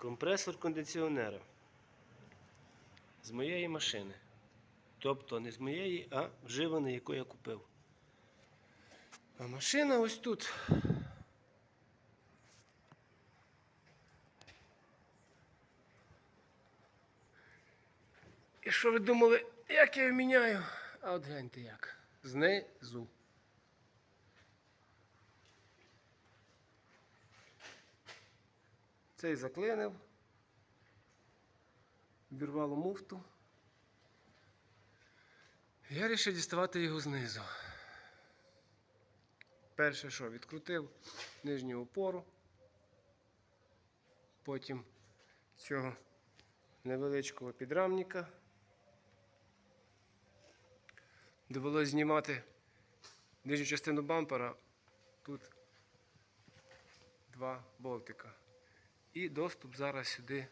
Компресор кондиціонера. З моєї машини. Тобто не з моєї, а вживаної, яку я купив. А машина ось тут. І що ви думали, як я міняю? А от гляньте як. Знизу. Цей заклинив. Обірвало муфту. Я вирішив діставати його знизу. Перше, що відкрутив нижню опору. Потім цього невеличкого підрамника. Довелось знімати нижню частину бампера. Тут два болтика. І доступ зараз сюди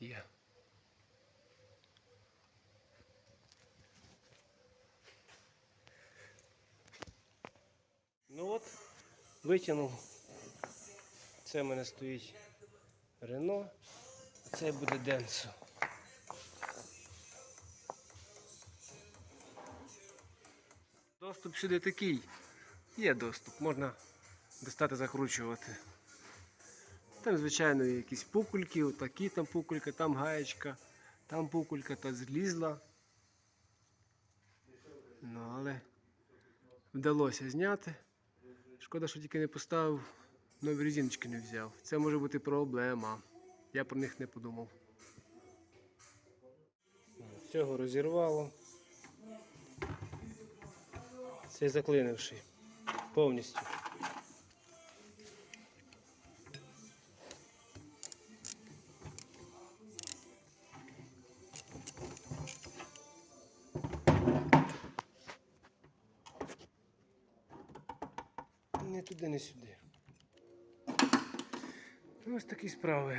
є. Ну от, витягнув. Це в мене стоїть Рено, а це буде Денсо. Доступ сюди такий. Є доступ, можна достати закручувати. Там, звичайно, якісь пукульки, отакі там пукулька, там гаєчка, там пукулька та злізла. Ну, але вдалося зняти. Шкода, що тільки не поставив, нові резиночки не взяв. Це може бути проблема. Я про них не подумав. Цього розірвало. Цей заклинивший. Повністю. Не туди, не сюди. Ну, Ось такі справи.